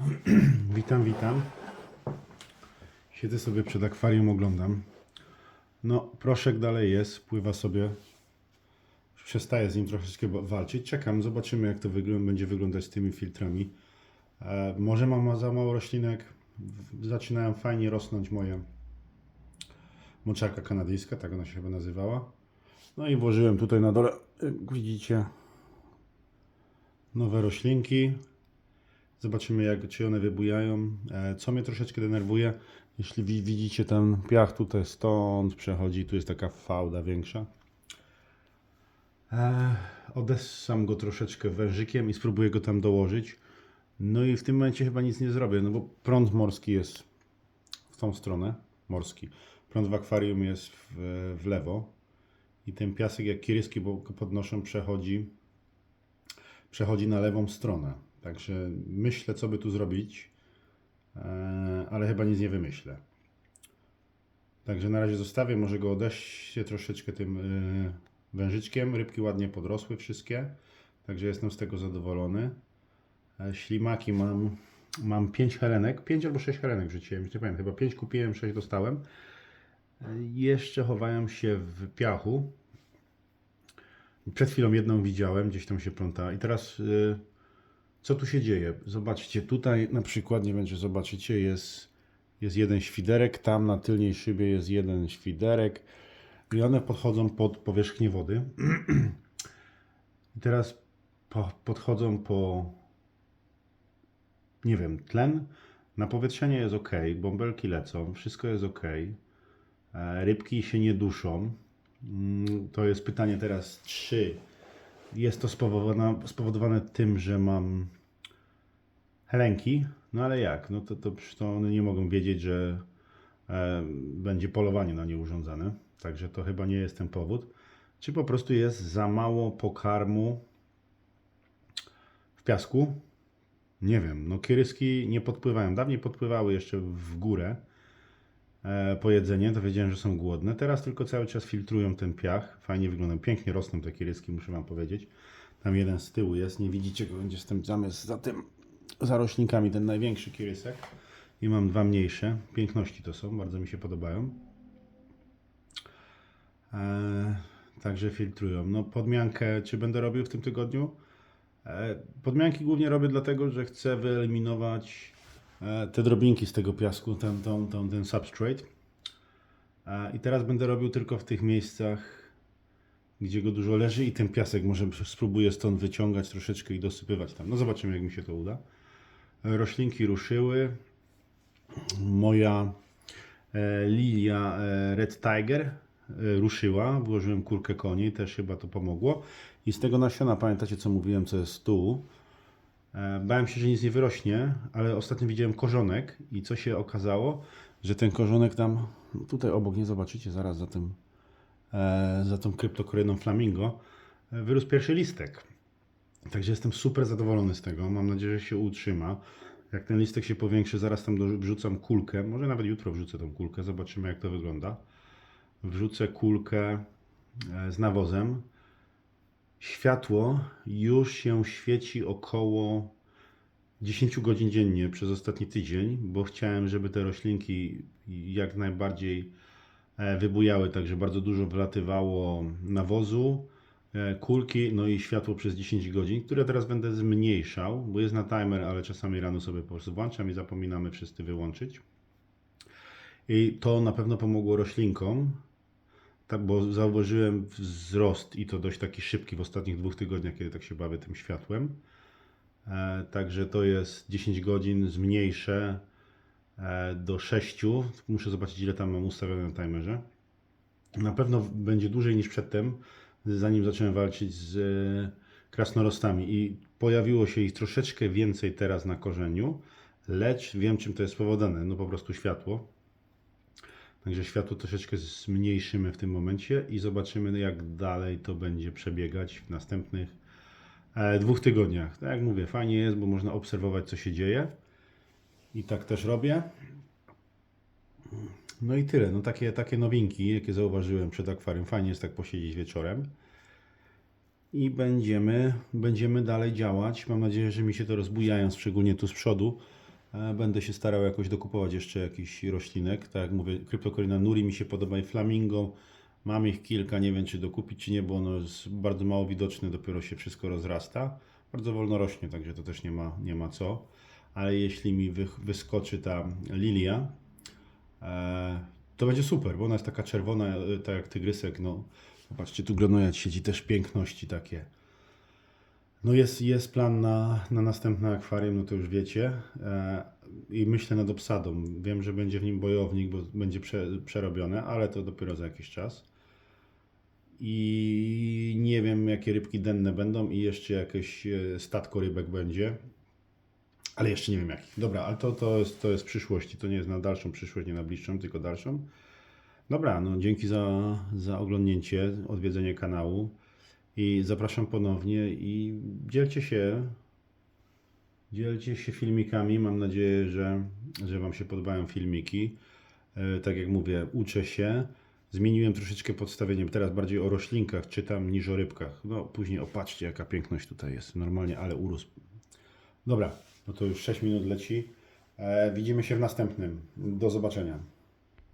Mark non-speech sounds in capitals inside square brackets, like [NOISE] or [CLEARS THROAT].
[CLEARS THROAT] Witam, witam. Siedzę sobie przed akwarium, oglądam. No, proszek dalej jest, pływa sobie. Przestaję z nim troszeczkę walczyć. Czekam, zobaczymy jak to wyglą- będzie wyglądać z tymi filtrami. E, może mam ma za mało roślinek. Zaczynają fajnie rosnąć moje moczarka kanadyjska, tak ona się chyba nazywała. No i włożyłem tutaj na dole, jak widzicie, nowe roślinki. Zobaczymy, jak, czy one wybujają. E, Co mnie troszeczkę denerwuje, jeśli wi- widzicie ten piach tutaj stąd przechodzi, tu jest taka fałda większa. E, Odessam go troszeczkę wężykiem i spróbuję go tam dołożyć. No i w tym momencie chyba nic nie zrobię, no bo prąd morski jest w tą stronę, morski. Prąd w akwarium jest w, w lewo i ten piasek jak kiryski, bo go podnoszą, przechodzi przechodzi na lewą stronę. Także myślę, co by tu zrobić, e, ale chyba nic nie wymyślę. Także na razie zostawię, może go odeślę troszeczkę tym e, wężyczkiem. Rybki ładnie podrosły wszystkie, także jestem z tego zadowolony. E, Ślimaki mam, mam 5 helenek, 5 albo 6 helenek wrzuciłem, nie pamiętam, chyba 5 kupiłem, 6 dostałem. Jeszcze chowają się w piachu, przed chwilą jedną widziałem, gdzieś tam się pląta. I teraz co tu się dzieje? Zobaczcie, tutaj na przykład, nie czy zobaczycie, jest, jest jeden świderek, tam na tylnej szybie jest jeden świderek i one podchodzą pod powierzchnię wody. [CLEARS THROAT] I teraz po, podchodzą po, nie wiem, tlen. Napowietrzenie jest ok, bąbelki lecą, wszystko jest ok. E, Rybki się nie duszą. Mm, To jest pytanie teraz, czy jest to spowodowane, spowodowane tym, że mam helenki? No ale jak? No to, to, to one nie mogą wiedzieć, że e, będzie polowanie na nie urządzane. Także to chyba nie jest ten powód. Czy po prostu jest za mało pokarmu w piasku? Nie wiem. No kieryski nie podpływają. Dawniej podpływały jeszcze w górę po jedzenie, to wiedziałem, że są głodne. Teraz tylko cały czas filtrują ten piach. Fajnie wyglądają, pięknie rosną te kieryski, muszę Wam powiedzieć. Tam jeden z tyłu jest, nie widzicie go, będzie z tym zamiast za tym, za roślinkami, ten największy kierysek. I mam dwa mniejsze. Piękności to są, bardzo mi się podobają. E, także filtrują. No podmiankę, czy będę robił w tym tygodniu? E, podmianki głównie robię dlatego, że chcę wyeliminować e, te drobinki z tego piasku, ten, ten, ten, ten substrate. E, I teraz będę robił tylko w tych miejscach, gdzie go dużo leży i ten piasek może spróbuję stąd wyciągać troszeczkę i dosypywać tam. No zobaczymy, jak mi się to uda. E, Roślinki ruszyły. Moja e, lilia e, Red Tiger e, ruszyła. Włożyłem kurkę koni, też chyba to pomogło. I z tego nasiona, pamiętacie co mówiłem, co jest tu? E, Bałem się, że nic nie wyrośnie, ale ostatnio widziałem korzonek i co się okazało, że ten korzonek tam, tutaj obok, nie zobaczycie, zaraz za tym, e, za tą kryptokoryną flamingo, e, wyrósł pierwszy listek. Także jestem super zadowolony z tego. Mam nadzieję, że się utrzyma. Jak ten listek się powiększy, zaraz tam wrzucam kulkę. Może nawet jutro wrzucę tą kulkę, zobaczymy jak to wygląda. Wrzucę kulkę z nawozem. Światło już się świeci około 10 godzin dziennie przez ostatni tydzień, bo chciałem, żeby te roślinki jak najbardziej e, wybujały, także bardzo dużo wlatywało nawozu, e, kulki, no i światło przez 10 godzin, które teraz będę zmniejszał, bo jest na timer, ale czasami rano sobie po prostu włączam i zapominamy wszyscy wyłączyć. I to na pewno pomogło roślinkom, tak, bo zauważyłem wzrost i to dość taki szybki w ostatnich dwóch tygodniach, kiedy tak się bawię tym światłem. E, Także to jest 10 godzin, zmniejszę e, do 6. Muszę zobaczyć, ile tam mam ustawione na timerze. Na pewno będzie dłużej niż przedtem, zanim zacząłem walczyć z e, krasnorostami. I pojawiło się ich troszeczkę więcej teraz na korzeniu, lecz wiem, czym to jest spowodowane. No po prostu światło. Także światło troszeczkę zmniejszymy w tym momencie i zobaczymy, jak dalej to będzie przebiegać w następnych e, dwóch tygodniach. Tak jak mówię, fajnie jest, bo można obserwować, co się dzieje. I tak też robię. No i tyle. No takie, takie nowinki, jakie zauważyłem przed akwarium. Fajnie jest tak posiedzieć wieczorem. I będziemy, będziemy dalej działać. Mam nadzieję, że mi się to rozbujają, szczególnie tu z przodu. E, Będę się starał jakoś dokupować jeszcze jakiś roślinek. Tak jak mówię, kryptokorina nuri mi się podoba i flamingo. Mam ich kilka, nie wiem czy dokupić, czy nie, bo ono jest bardzo mało widoczne, dopiero się wszystko rozrasta. Bardzo wolno rośnie, także to też nie ma, nie ma co. Ale jeśli mi wy, wyskoczy ta lilia, e, to będzie super, bo ona jest taka czerwona, e, tak jak tygrysek. No, popatrzcie, tu gronojać siedzi też piękności takie. No jest, jest plan na, na następne akwarium, no to już wiecie. E, I myślę nad obsadą. Wiem, że będzie w nim bojownik, bo będzie prze, przerobione, ale to dopiero za jakiś czas. I nie wiem, jakie rybki denne będą i jeszcze jakieś e, statko rybek będzie. Ale jeszcze nie wiem jakich. Dobra, ale to, to, jest, to jest przyszłość i to nie jest na dalszą przyszłość, nie na bliższą, tylko dalszą. Dobra, no dzięki za, za oglądnięcie, odwiedzenie kanału i zapraszam ponownie i dzielcie się, dzielcie się filmikami. Mam nadzieję, że, że Wam się podobają filmiki. E, tak jak mówię, uczę się. Zmieniłem troszeczkę podstawienie. Teraz bardziej o roślinkach czytam niż o rybkach. No później opatrzcie, jaka piękność tutaj jest. Normalnie, ale urósł. Dobra, no to już 6 minut leci. E, widzimy się w następnym. Do zobaczenia.